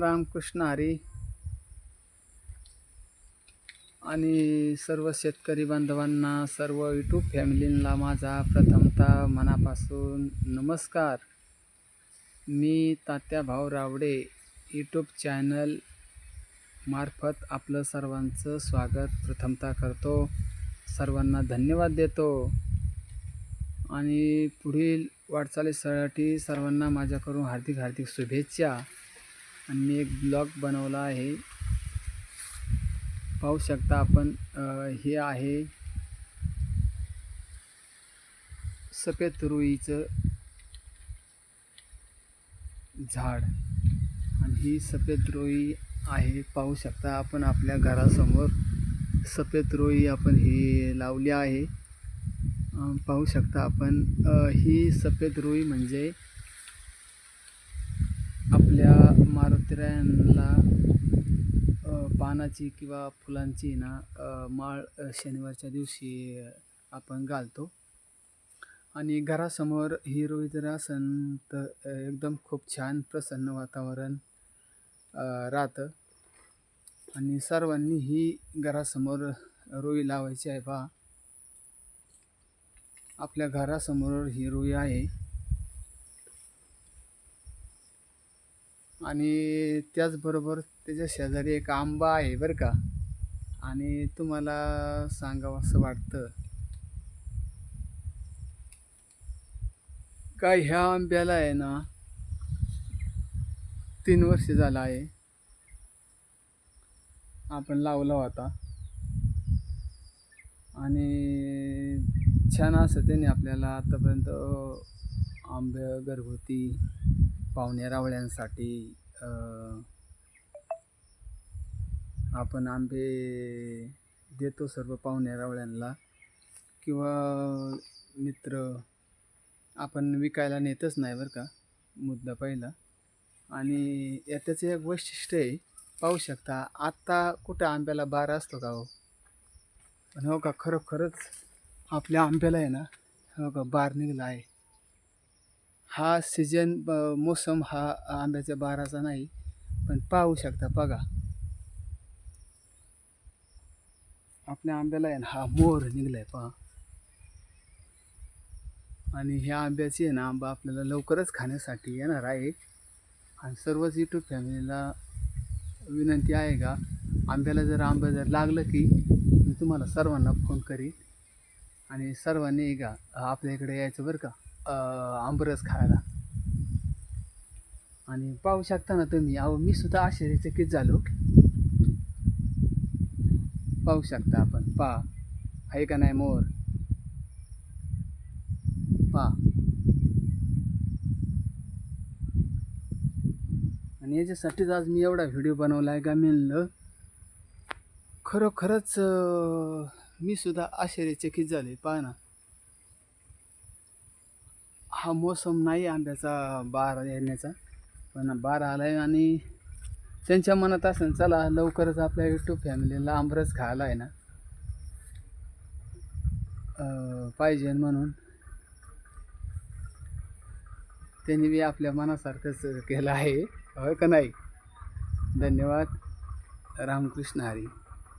रामकृष्ण हरी आणि सर्व शेतकरी बांधवांना सर्व यूट्यूब फॅमिलींना माझा प्रथमतः मनापासून नमस्कार. मी तात्या भाऊ रावडे यूट्यूब चॅनल मार्फत आपलं सर्वांचं स्वागत प्रथमतः करतो. सर्वांना धन्यवाद देतो. आणि पुढील वाटचालीसाठी सर्वांना माझ्याकडून हार्दिक हार्दिक शुभेच्छा. आणि मी एक ब्लॉग बनवला आहे. पाहू शकता आपण हे आहे सफेद रुईचं झाड. आणि ही सफेद रुई आहे. पाहू शकता आपण आपल्या घरासमोर सफेद रुई आपण ही लावली आहे. पाहू शकता आपण ही सफेद रुई म्हणजे आपल्या मारुतीरायांना पानाची किंवा फुलांची ना माळ शनिवारच्या दिवशी आपण घालतो. आणि घरासमोर ही रुई जर असन तर एकदम खूप छान प्रसन्न वातावरण राहतं. आणि सर्वांनी ही घरासमोर रुई लावायची आहे. पहा. आपल्या घरासमोर ही रोई आहे. आणि त्याचबरोबर त्याच्या शेजारी एक आंबा आहे बरं का. आणि तुम्हाला सांगावं असं वाटतं. का ह्या आंब्याला आहे ना तीन वर्ष झालं आहे. आपण लावला होता. आणि छान असं त्याने आपल्याला आतापर्यंत आंबे घरगुती पाहुण्या रावळ्यांसाठी आपण आंबे देतो सर्व पाहुण्या रावळ्यांना. किंवा मित्र आपण विकायला नेतच नाही बरं का मुद्दा पहिला. आणि याच्याचं एक वैशिष्ट्य आहे पाहू शकता आत्ता कुठं आंब्याला बार असतो का हो? पण हो का खरोखरच आपल्या आंब्याला आहे ना हो का बार निघाला आहे. हा सीजन ब- मोसम हा आंब्याच्या बाराचा नाही पण पाहू शकता बघा. आपल्या आंब्याला आहे ना हा मोर निघलाय पहा. आणि ह्या आंब्याची आहे ना आंबा आपल्याला लवकरच खाण्यासाठी येणार आहे. आणि सर्वच यूट्यूब फॅमिलीला विनंती आहे का आंब्याला जर आंबा जर लागलं की मी तुम्हाला सर्वांना फोन करीन. आणि सर्वांनी का आपल्या इकडे यायचं बरं का. आंबरस खायला. आणि पाहू शकता ना तुम्ही अहो मी सुद्धा आश्चर्यचकित झालो. पाहू शकता आपण पहा. आहे का नाही मोर? पा आणि याच्यासाठीच आज मी एवढा व्हिडिओ बनवला आहे का म्हणलं खरोखरच मी सुद्धा आश्चर्यचकित झाले पहा ना. हा मोसम नाही आंब्याचा बार येण्याचा. पण बार आला आहे आणि त्यांच्या मनात असेल चला लवकरच आपल्या यूट्यूब फॅमिलीला आंबरस खायला आहे ना. पाहिजे म्हणून. त्यांनी बी आपल्या मनासारखंच केलं आहे. होय का नाही? धन्यवाद. रामकृष्ण हरी.